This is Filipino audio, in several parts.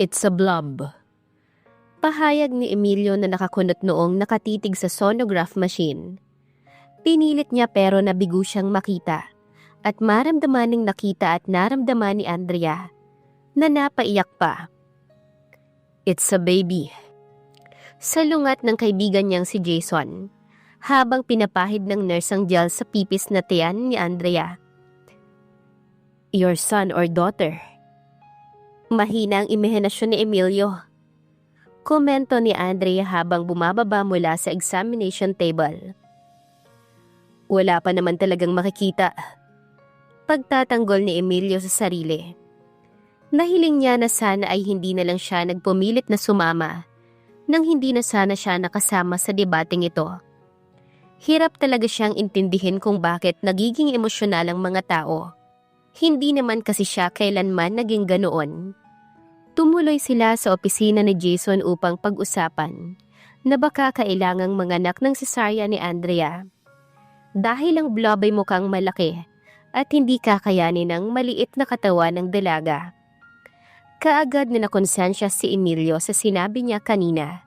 It's a blob. Pahayag ni Emilio na nakakunot noong nakatitig sa sonograph machine. Pinilit niya pero nabigo siyang makita at maramdaman ng nakita at naramdaman ni Andrea na napaiyak pa. It's a baby. Salungat ng kaibigan niyang si Jason habang pinapahid ng nurse ang gel sa pipis na tiyan ni Andrea. Your son or daughter. Mahina ang imahinasyon ni Emilio. Komento ni Andrea habang bumababa mula sa examination table. Wala pa naman talagang makikita. Pagtatanggol ni Emilio sa sarili. Nahiling niya na sana ay hindi na lang siya nagpumilit na sumama nang hindi na sana siya nakasama sa debating ito. Hirap talaga siyang intindihin kung bakit nagiging emosyonal ang mga tao. Hindi naman kasi siya kailanman naging ganoon. Tumuloy sila sa opisina ni Jason upang pag-usapan na baka kailangang manganak ng cesarean ni Andrea. Dahil ang blob ay mukhang malaki at hindi kakayanin ng maliit na katawan ng dalaga. Kaagad na nakonsensya si Emilio sa sinabi niya kanina.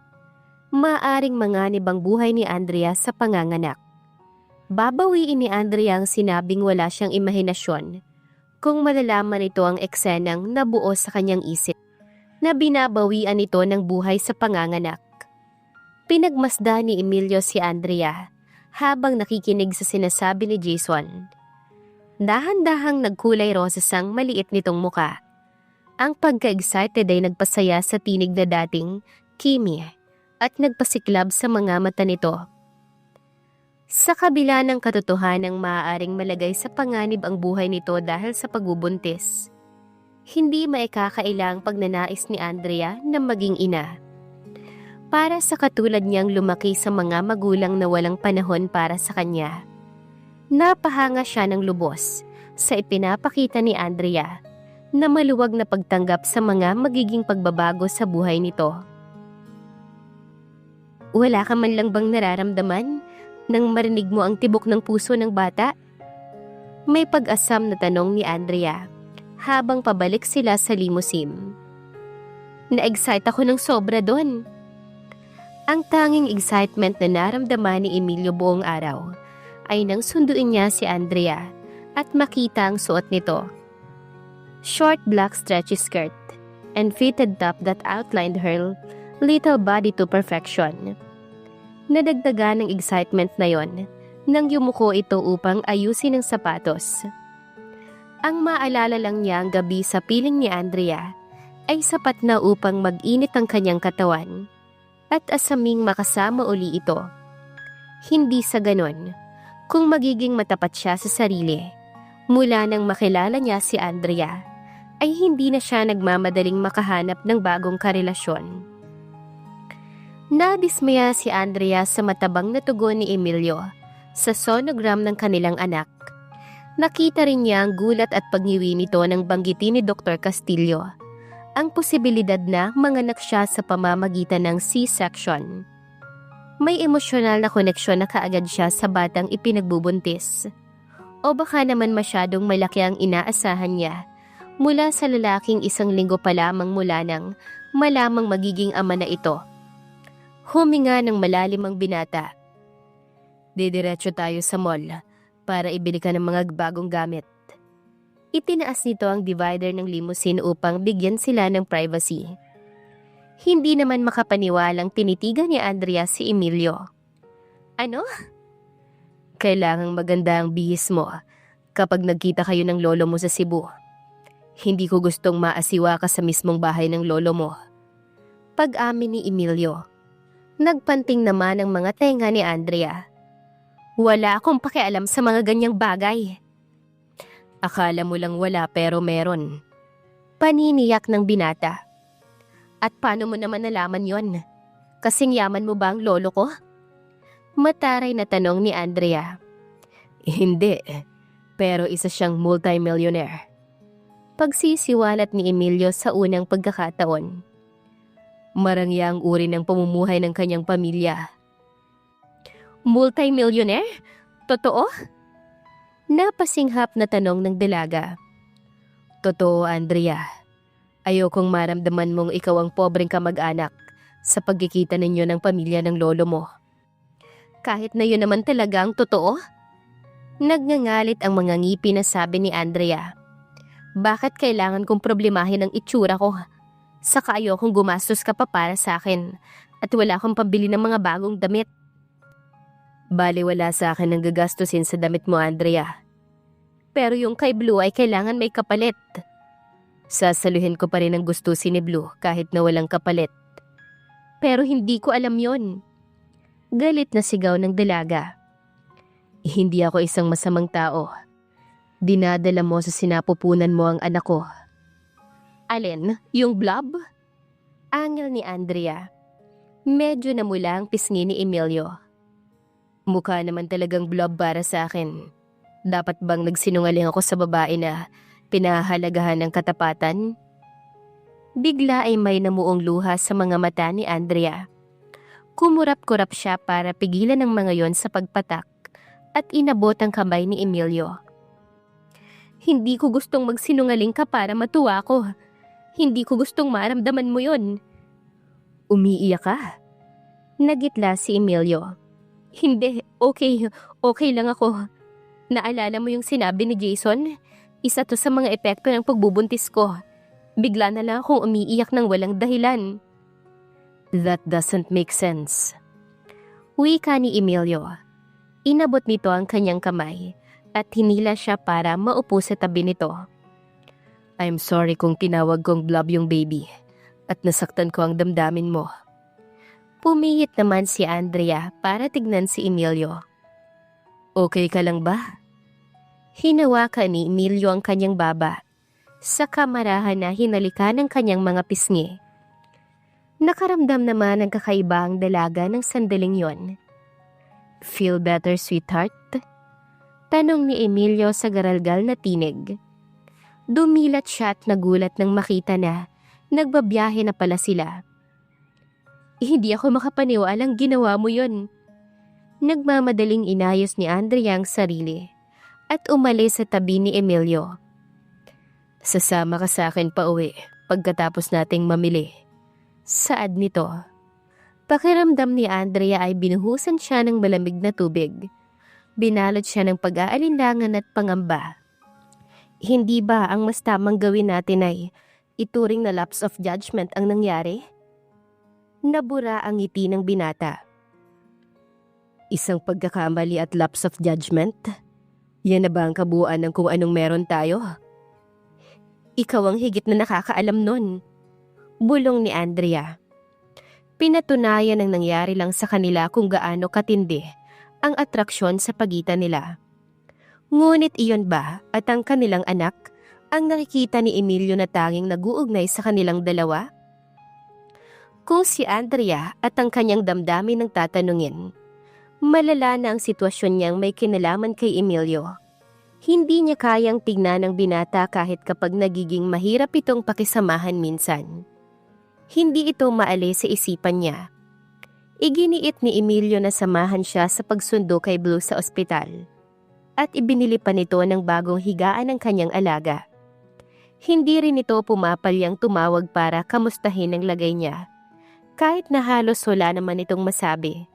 Maaring manganib ang buhay ni Andrea sa panganganak. Babawiin ni Andrea ang sinabing wala siyang imahinasyon kung malalaman ito ang eksenang nabuo sa kanyang isip na binabawian ito ng buhay sa panganganak. Pinagmasda ni Emilio si Andrea habang nakikinig sa sinasabi ni Jason. Dahan-dahang nagkulay rosas ang maliit nitong muka. Ang pagka-excited ay nagpasaya sa tinig na dating Kimi at nagpasiklab sa mga mata nito. Sa kabila ng katotohanang maaaring malagay sa panganib ang buhay nito dahil sa pagbubuntis, hindi maikakailang pagnanais ni Andrea na maging ina. Para sa katulad niyang lumaki sa mga magulang na walang panahon para sa kanya. Napahanga siya ng lubos sa ipinapakita ni Andrea na maluwag na pagtanggap sa mga magiging pagbabago sa buhay nito. Wala ka man lang bang nararamdaman nang marinig mo ang tibok ng puso ng bata? May pag-asam na tanong ni Andrea habang pabalik sila sa limousine. Na-excite ako ng sobra doon. Ang tanging excitement na naramdaman ni Emilio buong araw ay nang sunduin niya si Andrea at makita ang suot nito. Short black stretchy skirt and fitted top that outlined her little body to perfection. Nadagdagan ng excitement na yon nang yumuko ito upang ayusin ang sapatos. Ang maalala lang niya ang gabi sa piling ni Andrea ay sapat na upang mag-init ang kanyang katawan at asaming makasama uli ito. Hindi sa ganon, kung magiging matapat siya sa sarili, mula nang makilala niya si Andrea, ay hindi na siya nagmamadaling makahanap ng bagong karelasyon. Nadismaya si Andrea sa matabang na tugon ni Emilio sa sonogram ng kanilang anak Nakita rin niya ang gulat at pagniwi nito ng banggitin ni Dr. Castillo. Ang posibilidad na manganak siya sa pamamagitan ng C-section. May emosyonal na koneksyon na kaagad siya sa batang ipinagbubuntis. O baka naman masyadong malaki ang inaasahan niya mula sa lalaking isang linggo pa lamang mula nang malamang magiging ama na ito. Huminga ng malalim ang binata. Didiretso tayo sa mall para ibili ka ng mga bagong gamit. Itinaas nito ang divider ng limousine upang bigyan sila ng privacy. Hindi naman makapaniwalang tinitigan ni Andrea si Emilio. Ano? Kailangang maganda ang bihis mo kapag nagkita kayo ng lolo mo sa Cebu. Hindi ko gustong maasiwa ka sa mismong bahay ng lolo mo. Pag-amin ni Emilio. Nagpanting naman ang mga tenga ni Andrea. Wala akong pakialam sa mga ganyang bagay. Akala mo lang wala pero meron. Paniniyak ng binata. At paano mo naman nalaman yon? Kasing yaman mo ba ang lolo ko? Mataray na tanong ni Andrea. Hindi, pero isa siyang multimillionaire. Pagsisiwalat ni Emilio sa unang pagkakataon. Marangya ang uri ng pamumuhay ng kanyang pamilya Multimillionaire? Totoo? Napasinghap na tanong ng dalaga. Totoo, Andrea. Ayokong maramdaman mong ikaw ang pobreng kamag-anak sa pagkikita ninyo ng pamilya ng lolo mo. Kahit na yun naman talaga ang totoo? Nagngangalit ang mga ngipi na sabi ni Andrea. Bakit kailangan kong problemahin ang itsura ko? Saka ayokong gumastos ka pa para sa akin at wala akong pambili ng mga bagong damit. Bali wala sa akin ang gagastusin sa damit mo, Andrea. Pero yung kay Blue ay kailangan may kapalit. Sasaluhin ko pa rin ang gustusin ni Blue kahit na walang kapalit. Pero hindi ko alam yon. Galit na sigaw ng dalaga. Hindi ako isang masamang tao. Dinadala mo sa sinapupunan mo ang anak ko. Alin? Yung blob? Angel ni Andrea. Medyo namula ang pisngi ni Emilio. Mukha naman talagang blob para sa akin. Dapat bang nagsinungaling ako sa babae na pinahalagahan ng katapatan? Bigla ay may namuong luha sa mga mata ni Andrea. Kumurap-kurap siya para pigilan ang mga yon sa pagpatak at inabot ang kamay ni Emilio. Hindi ko gustong magsinungaling ka para matuwa ko. Hindi ko gustong maramdaman mo yon. Umiiyak ka? Nagitla si Emilio. Hindi, okay, okay lang ako. Naalala mo yung sinabi ni Jason? Isa to sa mga epekto ng pagbubuntis ko. Bigla na lang akong umiiyak ng walang dahilan. That doesn't make sense. Wika ni Emilio. Inabot nito ang kanyang kamay at hinila siya para maupo sa tabi nito. I'm sorry kung tinawag kong blob yung baby at nasaktan ko ang damdamin mo. Pumihit naman si Andrea para tignan si Emilio. Okay ka lang ba? Hinawakan ni Emilio ang kanyang baba. Sa kamarahan na hinalikan ng kanyang mga pisngi. Nakaramdam naman ang kakaiba ang dalaga ng sandaling yon. Feel better, sweetheart? Tanong ni Emilio sa garalgal na tinig. Dumilat siya at nagulat nang makita na nagbabiyahe na pala sila. Hindi ako makapaniwalang ginawa mo yon. Nagmamadaling inayos ni Andrea ang sarili at umalis sa tabi ni Emilio. Sasama ka sa akin pa uwi pagkatapos nating mamili. Saad nito. Pakiramdam ni Andrea ay binuhusan siya ng malamig na tubig. Binalot siya ng pag-aalinlangan at pangamba. Hindi ba ang mas tamang gawin natin ay ituring na lapse of judgment ang nangyari? Nabura ang ngiti ng binata. Isang pagkakamali at lapse of judgment? Yan na ba ang kabuuan ng kung anong meron tayo? Ikaw ang higit na nakakaalam nun. Bulong ni Andrea. Pinatunayan ang nangyari lang sa kanila kung gaano katindi ang atraksyon sa pagitan nila. Ngunit iyon ba at ang kanilang anak ang nakikita ni Emilio na tanging naguugnay sa kanilang dalawa? Kung si Andrea at ang kanyang damdamin ng tatanungin, malala na ang sitwasyon niyang may kinalaman kay Emilio. Hindi niya kayang tignan ng binata kahit kapag nagiging mahirap itong pakisamahan minsan. Hindi ito maalis sa isipan niya. Iginiit ni Emilio na samahan siya sa pagsundo kay Blue sa ospital. At ibinili pa nito ng bagong higaan ng kanyang alaga. Hindi rin ito pumapalyang tumawag para kamustahin ang lagay niya kahit na halos wala naman itong masabi.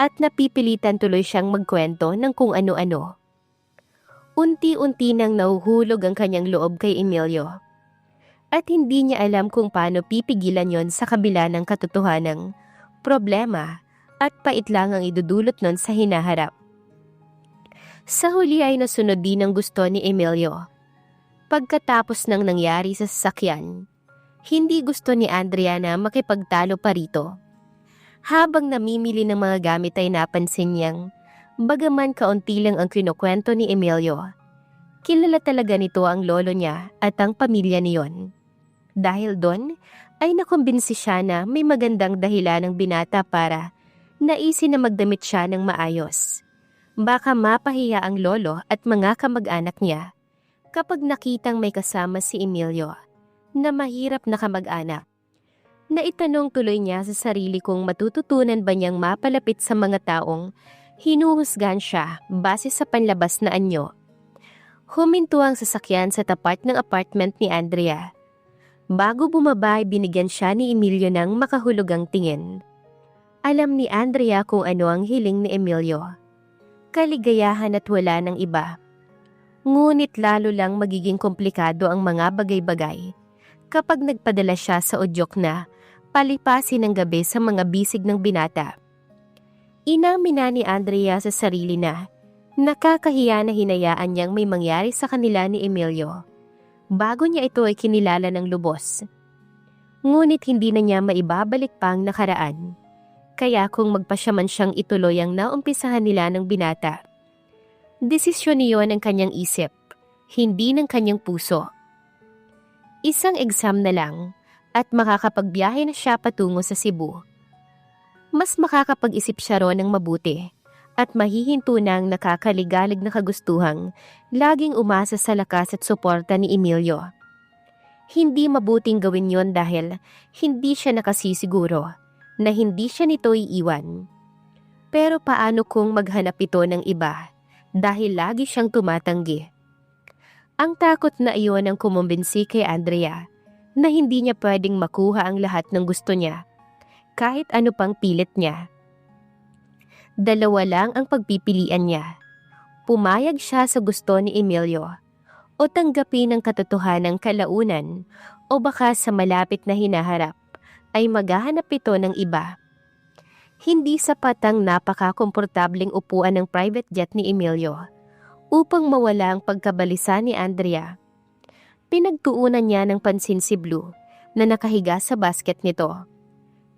At napipilitan tuloy siyang magkwento ng kung ano-ano. Unti-unti nang nahuhulog ang kanyang loob kay Emilio. At hindi niya alam kung paano pipigilan yon sa kabila ng katotohanang problema at pait ang idudulot nun sa hinaharap. Sa huli ay nasunod din ang gusto ni Emilio. Pagkatapos ng nangyari sa sasakyan, hindi gusto ni Andrea na makipagtalo pa rito. Habang namimili ng mga gamit ay napansin niyang, bagaman kaunti lang ang kinukwento ni Emilio, kilala talaga nito ang lolo niya at ang pamilya niyon. Dahil doon, ay nakumbinsi siya na may magandang dahilan ng binata para naisin na magdamit siya ng maayos. Baka mapahiya ang lolo at mga kamag-anak niya kapag nakitang may kasama si Emilio na mahirap na kamag-anak. Naitanong tuloy niya sa sarili kung matututunan ba niyang mapalapit sa mga taong hinuhusgan siya base sa panlabas na anyo. Huminto ang sasakyan sa tapat ng apartment ni Andrea. Bago bumaba ay binigyan siya ni Emilio ng makahulugang tingin. Alam ni Andrea kung ano ang hiling ni Emilio. Kaligayahan at wala ng iba. Ngunit lalo lang magiging komplikado ang mga bagay-bagay kapag nagpadala siya sa udyok na palipasin ng gabi sa mga bisig ng binata. Inamin na ni Andrea sa sarili na nakakahiya na hinayaan niyang may mangyari sa kanila ni Emilio bago niya ito ay kinilala ng lubos. Ngunit hindi na niya maibabalik pa ang nakaraan. Kaya kung magpasya man siyang ituloy ang naumpisahan nila ng binata, desisyon niyon ng kanyang isip, hindi ng kanyang puso. Isang exam na lang at makakapagbiyahe na siya patungo sa Cebu. Mas makakapag-isip siya ron ng mabuti at mahihinto na ang nakakaligalig na kagustuhang laging umasa sa lakas at suporta ni Emilio. Hindi mabuting gawin yon dahil hindi siya nakasisiguro na hindi siya nito iiwan. Pero paano kung maghanap ito ng iba dahil lagi siyang tumatanggi? Ang takot na iyon ang kumumbinsi kay Andrea na hindi niya pwedeng makuha ang lahat ng gusto niya kahit ano pang pilit niya. Dalawa lang ang pagpipilian niya. Pumayag siya sa gusto ni Emilio o tanggapin ang katotohanan ng kalaunan o baka sa malapit na hinaharap ay maghahanap ito ng iba. Hindi sapat ang napaka-komportabling upuan ng private jet ni Emilio upang mawala ang pagkabalisa ni Andrea. Pinagtuunan niya ng pansin si Blue na nakahiga sa basket nito.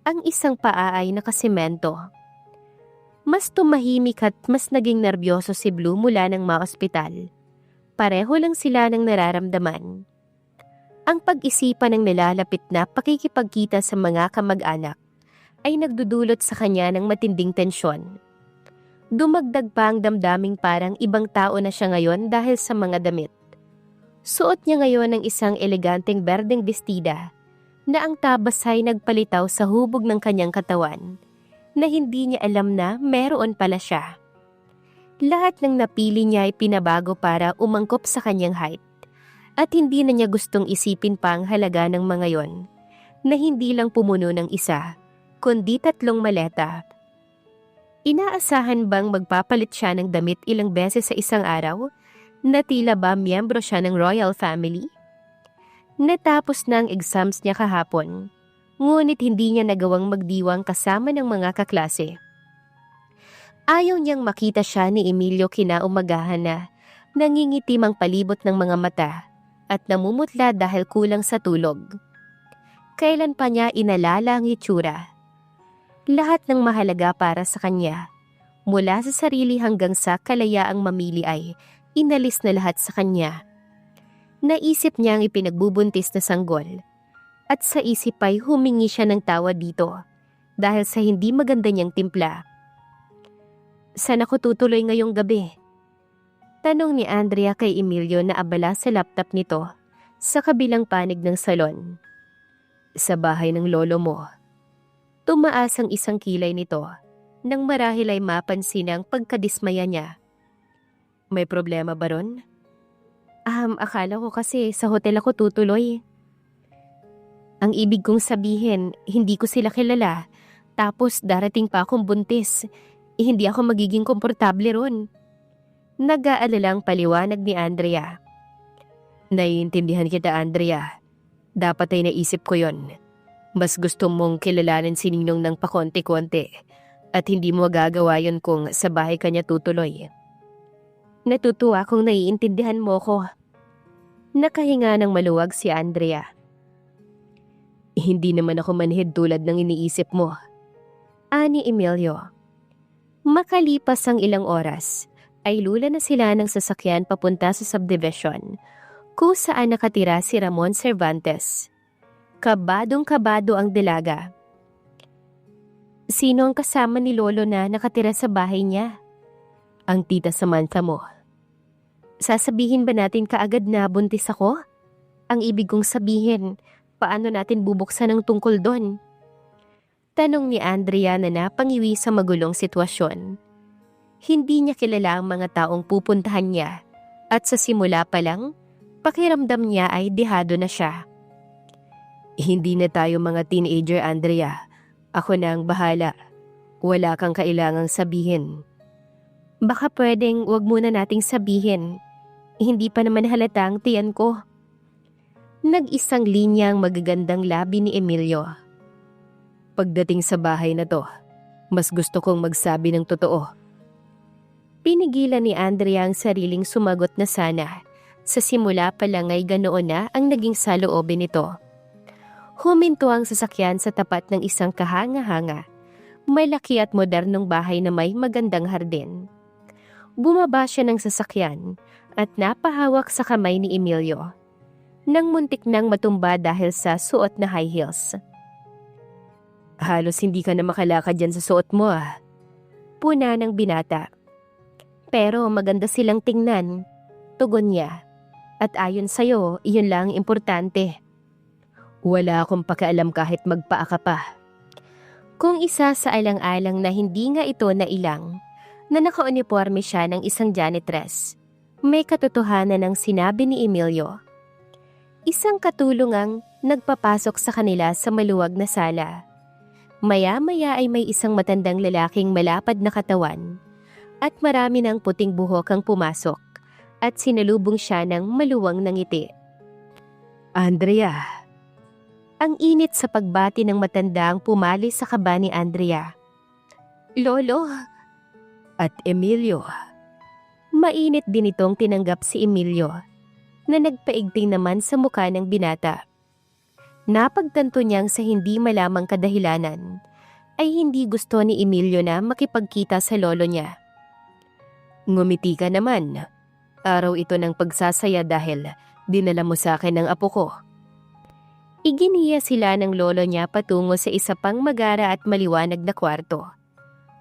Ang isang paa ay nakasemento mas tumahimik at mas naging nervyoso si Blue mula ng ma-ospital. Pareho lang sila ng nararamdaman. Ang pag-isipan ng nilalapit na pakikipagkita sa mga kamag-anak ay nagdudulot sa kanya ng matinding tensyon. Dumagdag pa ang damdaming parang ibang tao na siya ngayon dahil sa mga damit. Suot niya ngayon ng isang eleganteng berdeng bestida na ang tabas ay nagpalitaw sa hubog ng kanyang katawan na hindi niya alam na meron pala siya. Lahat ng napili niya ay pinabago para umangkop sa kanyang height at hindi na niya gustong isipin pa ang halaga ng mga yon na hindi lang pumuno ng isa, kundi tatlong maleta. Inaasahan bang magpapalit siya ng damit ilang beses sa isang araw na tila ba miyembro siya ng royal family? Natapos na ang exams niya kahapon ngunit hindi niya nagawang magdiwang kasama ng mga kaklase. Ayaw niyang makita siya ni Emilio kinaumagahan na nangingitim ang palibot ng mga mata at namumutla dahil kulang sa tulog. Kailan pa niya inalala ang itsura? Lahat ng mahalaga para sa kanya, mula sa sarili hanggang sa kalayaang mamili ay inalis na lahat sa kanya. Naisip niya ang ipinagbubuntis na sanggol at sa isip ay humingi siya ng tawa dito dahil sa hindi maganda niyang timpla. Saan ako tutuloy ngayong gabi? Tanong ni Andrea kay Emilio na abala sa laptop nito sa kabilang panig ng salon. Sa bahay ng lolo mo. Tumaas ang isang kilay nito nang marahil ay mapansin ang pagkadismaya niya. May problema ba ron? Um, akala ko kasi sa hotel ako tutuloy. Ang ibig kong sabihin, hindi ko sila kilala. Tapos darating pa akong buntis. Eh, hindi ako magiging komportable ron. Nag-aalalang paliwanag ni Andrea. Naiintindihan kita, Andrea. Dapat ay naisip ko yon. Mas gusto mong kilalanin si Ninong ng pakonti-konti at hindi mo gagawa yon kung sa bahay kanya tutuloy. Natutuwa kung naiintindihan mo ko. Nakahinga ng maluwag si Andrea. Hindi naman ako manhid tulad ng iniisip mo. Ani Emilio. Makalipas ang ilang oras, ay lula na sila ng sasakyan papunta sa subdivision kung saan nakatira si Ramon Cervantes. Kabadong kabado ang delaga. Sino ang kasama ni Lolo na nakatira sa bahay niya? Ang tita Samantha mo. Sasabihin ba natin kaagad na buntis ako? Ang ibig kong sabihin, paano natin bubuksan ang tungkol doon? Tanong ni Andrea na napangiwi sa magulong sitwasyon. Hindi niya kilala ang mga taong pupuntahan niya at sa simula pa lang, pakiramdam niya ay dehado na siya. Hindi na tayo mga teenager, Andrea. Ako na ang bahala. Wala kang kailangang sabihin. Baka pwedeng wag muna nating sabihin. Hindi pa naman halata ang tiyan ko. Nag-isang linya ang magagandang labi ni Emilio. Pagdating sa bahay na to, mas gusto kong magsabi ng totoo. Pinigilan ni Andrea ang sariling sumagot na sana. Sa simula pa lang ay ganoon na ang naging saloobin nito. Huminto ang sasakyan sa tapat ng isang kahanga-hanga. Malaki at modernong bahay na may magandang hardin. Bumaba siya ng sasakyan at napahawak sa kamay ni Emilio. Nang muntik nang matumba dahil sa suot na high heels. Halos hindi ka na makalakad dyan sa suot mo ah. Puna ng binata. Pero maganda silang tingnan. Tugon niya. At ayon sa'yo, iyon lang ang importante. Wala akong pakialam kahit magpaa ka pa. Kung isa sa alang-alang na hindi nga ito na ilang, na nakauniforme siya ng isang janitress, may katotohanan ng sinabi ni Emilio. Isang katulungang nagpapasok sa kanila sa maluwag na sala. Maya-maya ay may isang matandang lalaking malapad na katawan at marami ng puting buhok ang pumasok at sinalubong siya ng maluwang ng ngiti. Andrea. Ang init sa pagbati ng matandang pumali sa kaba ni Andrea. Lolo. At Emilio. Mainit din itong tinanggap si Emilio na nagpaigting naman sa mukha ng binata. Napagtanto niyang sa hindi malamang kadahilanan, ay hindi gusto ni Emilio na makipagkita sa lolo niya. Ngumiti ka naman. Araw ito ng pagsasaya dahil dinala mo sa akin ng apo ko. Iginiya sila ng lolo niya patungo sa isa pang magara at maliwanag na kwarto,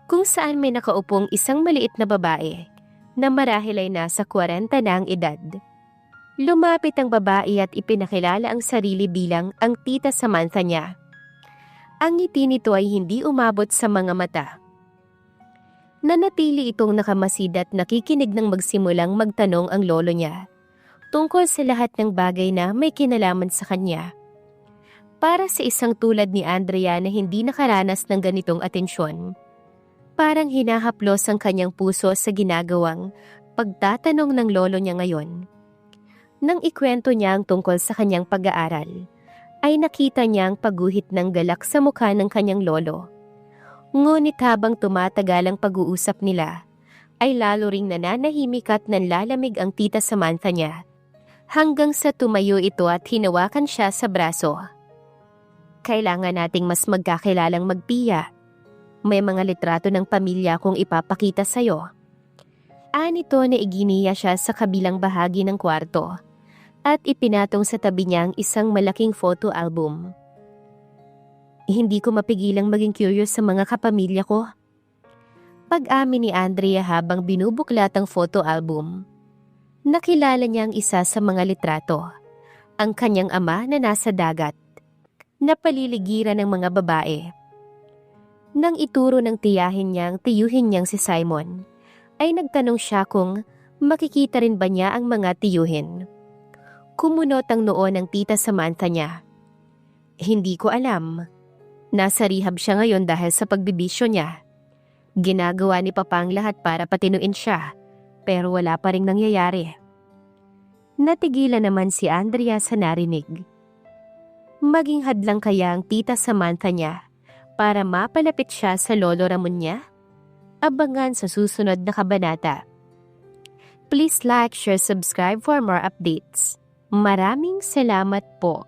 kung saan may nakaupong isang maliit na babae na marahil ay nasa 40 na ang edad. Lumapit ang babae at ipinakilala ang sarili bilang ang tita Samantha niya. Ang ngiti nito ay hindi umabot sa mga mata. Nanatili itong nakamasid at nakikinig ng magsimulang magtanong ang lolo niya tungkol sa lahat ng bagay na may kinalaman sa kanya. Para sa isang tulad ni Andrea na hindi nakaranas ng ganitong atensyon, parang hinahaplos ang kanyang puso sa ginagawang pagtatanong ng lolo niya ngayon. Nang ikwento niya ang tungkol sa kanyang pag-aaral, ay nakita niya ang paguhit ng galak sa mukha ng kanyang lolo. Ngunit habang tumatagal ang pag-uusap nila, ay lalo ring nananahimik at nanlalamig ang tita Samantha niya. Hanggang sa tumayo ito at hinawakan siya sa braso. Kailangan nating mas magkakilalang magpiya. May mga litrato ng pamilya kong ipapakita sa'yo. Anito na iginiya siya sa kabilang bahagi ng kwarto at ipinatong sa tabi niya ang isang malaking photo album. Hindi ko mapigilang maging curious sa mga kapamilya ko. Pag-amin ni Andrea habang binubuklat ang photo album, nakilala niya ang isa sa mga litrato, ang kanyang ama na nasa dagat, na paliligiran ng mga babae. Nang ituro ng tiyahin niyang tiyuhin niyang si Simon, ay nagtanong siya kung makikita rin ba niya ang mga tiyuhin. Kumunot ang noo ng tita Samantha niya. Hindi ko alam. Nasa rehab siya ngayon dahil sa pagbibisyo niya. Ginagawa ni Papa ang lahat para patinuin siya, pero wala pa ring nangyayari. Natigilan naman si Andrea sa narinig. Maging hadlang kaya ang tita Samantha niya para mapalapit siya sa lolo Ramon niya? Abangan sa susunod na kabanata. Please like, share, subscribe for more updates. Maraming salamat po.